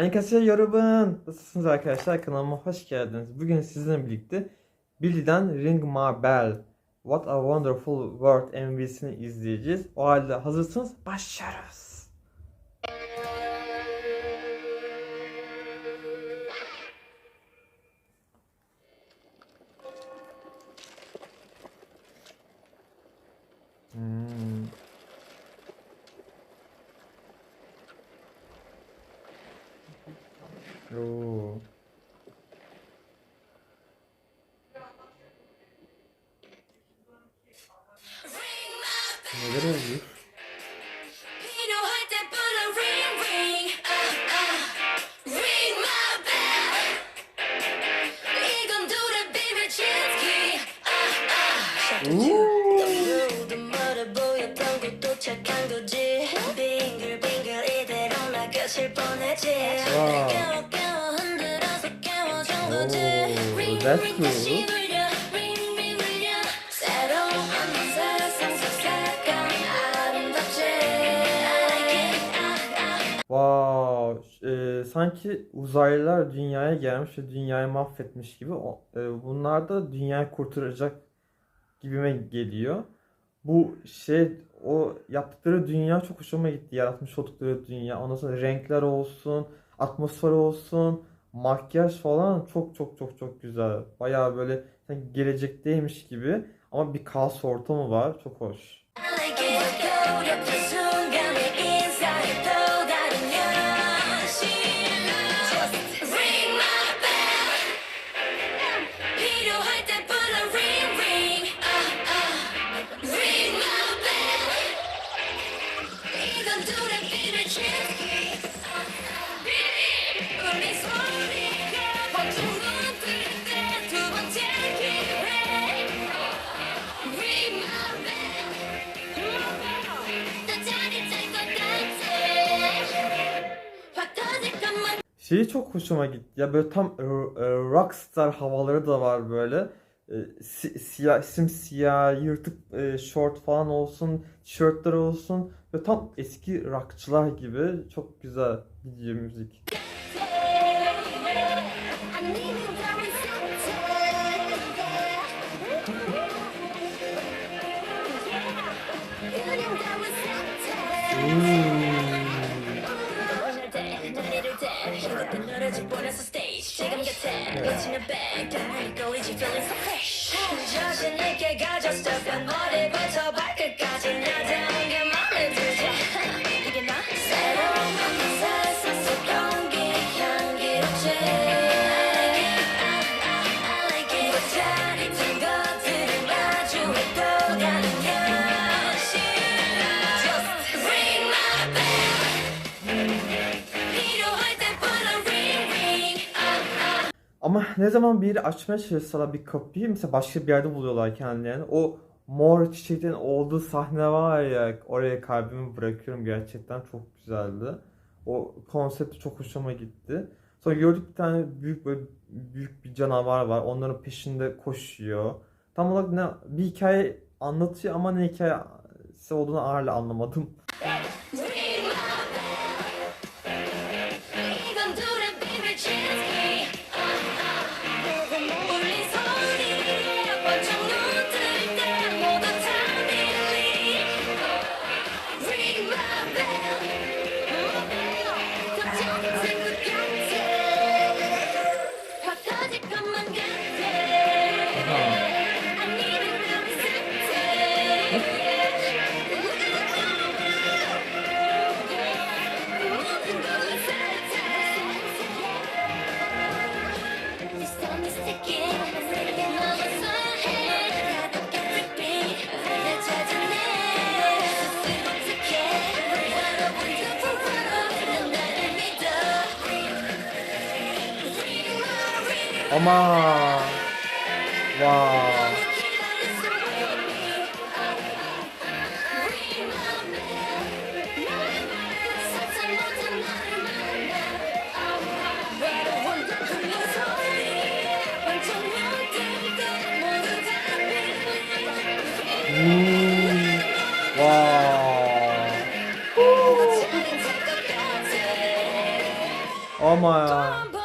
Annyeonghaseyo yorubun. Nasılsınız arkadaşlar? Kanalıma hoş geldiniz. Bugün sizinle birlikte Billy'den Ring My Bell What a Wonderful World MV'sini izleyeceğiz. O halde hazırsanız başlıyoruz. Ring Neler. That's cool. Wow, e, sanki uzaylılar dünyaya gelmiş ve dünyayı mahvetmiş gibi. O, e, bunlar da dünyayı kurtaracak gibime geliyor. Bu şey o yaptıkları dünya çok hoşuma gitti. Yaratmış oldukları dünya. Ondan sonra renkler olsun, atmosfer olsun makyaj falan çok çok çok çok güzel. Bayağı böyle sanki gelecekteymiş gibi. Ama bir kaos ortamı var. Çok hoş. Şeyi çok hoşuma gitti. Ya böyle tam e, e, rockstar havaları da var böyle. E, si- siyah, simsiyah, yırtık e, short falan olsun, tişörtler olsun. Ve tam eski rockçılar gibi. Çok güzel video müzik. 자신 있게 가졌어 머리부터 발끝까지 나다 Ama ne zaman biri açmaya çalışsalar bir kapıyı mesela başka bir yerde buluyorlar kendilerini. O mor çiçeklerin olduğu sahne var ya oraya kalbimi bırakıyorum gerçekten çok güzeldi. O konsepti çok hoşuma gitti. Sonra gördük bir tane büyük böyle büyük bir canavar var. Onların peşinde koşuyor. Tam olarak ne bir hikaye anlatıyor ama ne hikayesi olduğunu hala anlamadım. 어마 와 음, 와. 어마야.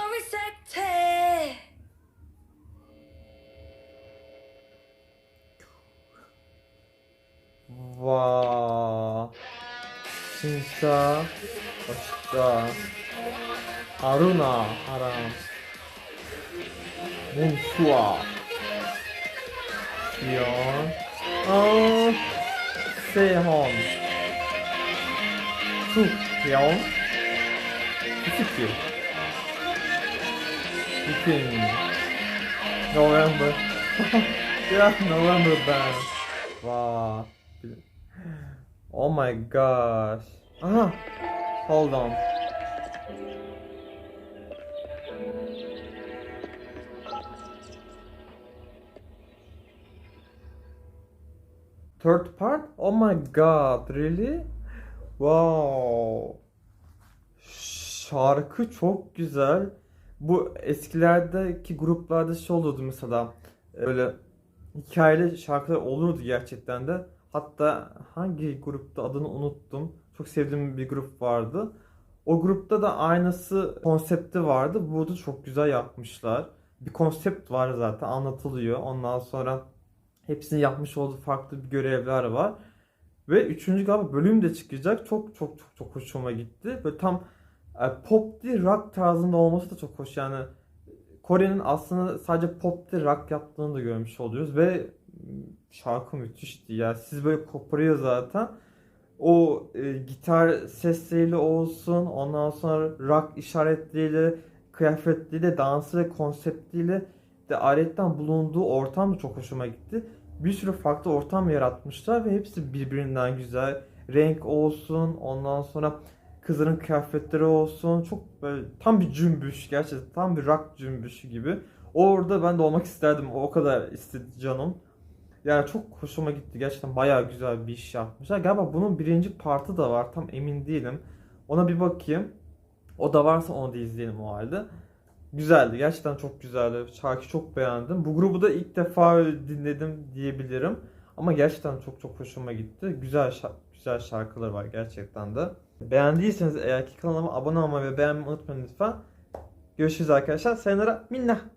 진짜 멋있다 아루나 아람 몽수아 지연 어 세헌 수영 스킬 이팅 November yeah November band wow Oh. Aha. Hold on. Third part? Oh my god, really? Wow. Şarkı çok güzel. Bu eskilerdeki gruplarda şey olurdu mesela. Böyle hikayeli şarkılar olurdu gerçekten de. Hatta hangi grupta adını unuttum. Çok sevdiğim bir grup vardı. O grupta da aynısı konsepti vardı. Burada çok güzel yapmışlar. Bir konsept var zaten anlatılıyor. Ondan sonra hepsinin yapmış olduğu farklı bir görevler var. Ve üçüncü galiba bölüm de çıkacak. Çok çok çok çok hoşuma gitti. Böyle tam e, pop değil rock tarzında olması da çok hoş. Yani Kore'nin aslında sadece pop değil rock yaptığını da görmüş oluyoruz ve şarkı müthişti ya. Siz böyle koparıyor zaten. O e, gitar sesleriyle olsun, ondan sonra rock işaretleriyle, kıyafetleriyle, dansı ve konseptiyle de ayetten bulunduğu ortam da çok hoşuma gitti. Bir sürü farklı ortam yaratmışlar ve hepsi birbirinden güzel. Renk olsun, ondan sonra kızların kıyafetleri olsun. Çok böyle tam bir cümbüş gerçekten tam bir rock cümbüşü gibi. Orada ben de olmak isterdim. O kadar istedi canım. Yani çok hoşuma gitti. Gerçekten bayağı güzel bir iş yapmışlar. Galiba bunun birinci partı da var. Tam emin değilim. Ona bir bakayım. O da varsa onu da izleyelim o halde. Güzeldi. Gerçekten çok güzeldi. Şarkıyı çok beğendim. Bu grubu da ilk defa dinledim diyebilirim. Ama gerçekten çok çok hoşuma gitti. Güzel şa- güzel şarkıları var gerçekten de. Beğendiyseniz eğer ki kanalıma abone olmayı ve beğenmeyi unutmayın lütfen. Görüşürüz arkadaşlar. Sayonara minna.